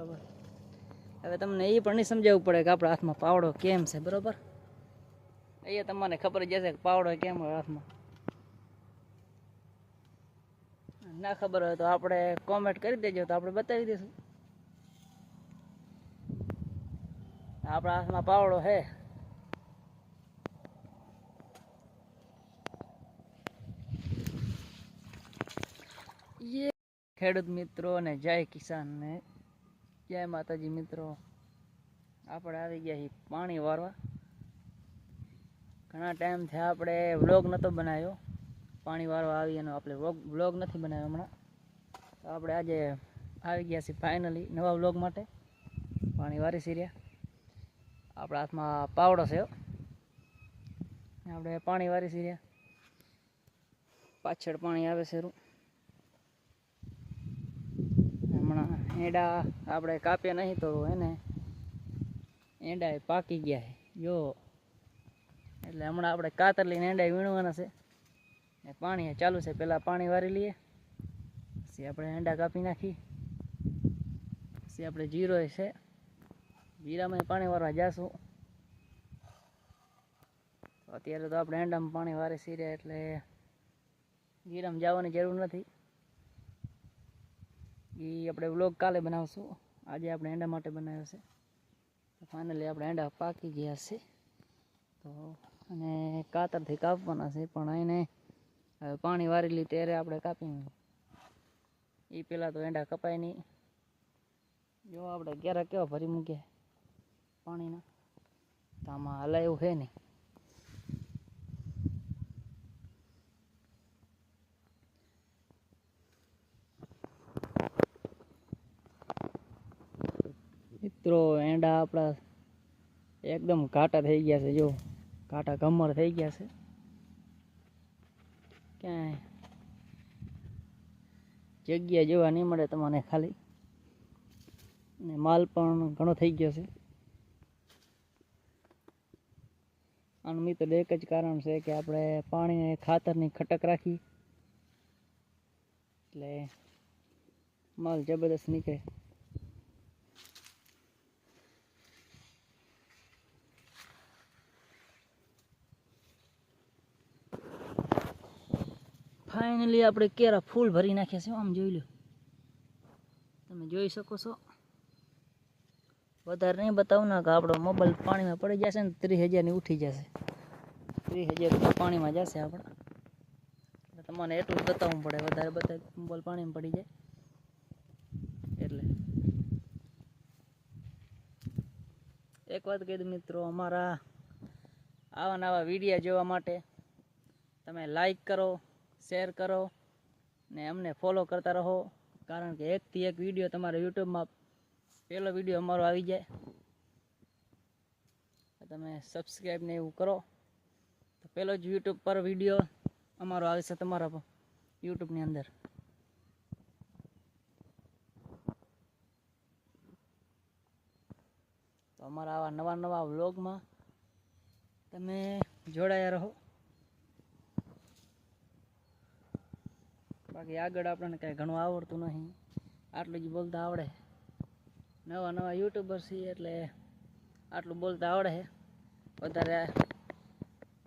બરોબર. હવે તમને એ પણ નહીં સમજાવવું પડે કે આપણા હાથમાં પાવડો કેમ છે, બરોબર? અહીંયા તમને ખબર જ કે પાવડો કેમ હોય હાથમાં. ના ખબર હોય તો આપણે કોમેન્ટ કરી દેજો, તો આપણે બતાવી દઈશું આપણા હાથમાં પાવડો હે. ખેડૂત મિત્રો અને જય કિસાન ને જય માતાજી મિત્રો? આપણે આવી ગયા છીએ પાણી વારવા. ઘણા ટાઈમ થયા આપણે વ્લોગ નહોતો બનાવ્યો. પાણી વારવા આવી એનો આપણે વ્લોગ નથી બનાવ્યો હમણાં. તો આપણે આજે આવી ગયા છીએ ફાઇનલી નવા વ્લોગ માટે. પાણી વારી સીર્યા આપણા હાથમાં પાવડો છે આપણે પાણી વારી સીર્યા પાછળ પાણી આવે છે રૂ હમણાં એંડા આપણે કાપ્યા નહીં તો એને એંડા પાકી ગયા છે. જો. એટલે હમણાં આપણે કાતર લઈને એંડા વીણવાના છે. ને પાણી ચાલુ છે. પહેલાં પાણી વારી લઈએ. પછી આપણે એંડા કાપી નાખી. પછી આપણે જીરો છે. જીરામાં પાણી વારવા જાશું. અત્યારે તો આપણે એંડામાં પાણી વારી સીરે એટલે જીરામાં જવાની જરૂર નથી. એ આપણે વ્લોગ કાલે બનાવશું. આજે આપણે એંડા માટે બનાવ્યો છે. ફાઇનલી આપણે એંડા પાકી ગયા છે. તો અને કાતરથી કાપવાના છે, પણ એને હવે પાણી વારી લી ત્યારે આપણે કાપી એ પહેલાં તો એંડા કપાય નહીં. જો આપણે ક્યારેક કેવા ભરી મૂક્યા પાણીના. તો આમાં હલાયું છે નહીં મિત્રો, એંડા આપણા એકદમ ઘાટા થઈ ગયા છે, જો. ઘાટા કમર થઈ ગયા છે. ક્યાંય જગ્યા જોવા નહીં મળે તમને ખાલી. ને માલ પણ ઘણો થઈ ગયો છે. આનું મિત્રો, એક જ કારણ છે કે આપણે પાણીને ખાતરની ખટક રાખી. એટલે માલ જબરદસ્ત નીકળે. ફાઇનલી આપણે કેરા ફૂલ ભરી નાખ્યા છે, આમ જોઈ લો. તમે જોઈ શકો છો. વધારે નહીં બતાવું ના, કે આપણો મોબાઈલ પાણીમાં પડી જશે ને ત્રીસ હજારની ઉઠી જશે. ત્રીસ હજાર પાણીમાં જશે આપણે. તમને એટલું બતાવવું પડે, વધારે બધા મોબાઈલ પાણીમાં પડી જાય. એટલે. એક વાત કહી દઉં મિત્રો, અમારા આવા નવા વિડીયા જોવા માટે તમે લાઈક કરો શેર કરો ને અમને ફોલો કરતા રહો. કારણ કે એકથી એક વીડિયો તમારા યુટ્યુબમાં પહેલો વીડિયો અમારો આવી જાય. તમે સબસ્ક્રાઈબ ને એવું કરો. તો પહેલો જ યુટ્યુબ પર વીડિયો અમારો આવશે તમારા યુટ્યુબની અંદર. તો અમારા આવા નવા નવા વ્લોગમાં તમે જોડાયા રહો. બાકી આગળ આપણને કાંઈ ઘણું આવડતું નહીં. આટલું જ બોલતા આવડે. નવા નવા યુટ્યુબર છીએ એટલે આટલું બોલતા આવડે. છે વધારે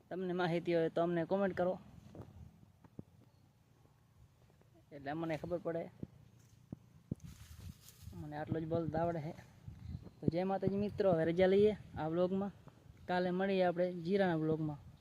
તમને માહિતી હોય તો અમને કોમેન્ટ કરો. એટલે અમને ખબર પડે. મને આટલું જ બોલતા આવડે છે. તો જય માતાજી મિત્રો, હવે રજા લઈએ આ વ્લોગમાં કાલે મળીએ આપણે જીરાના વ્લોગમાં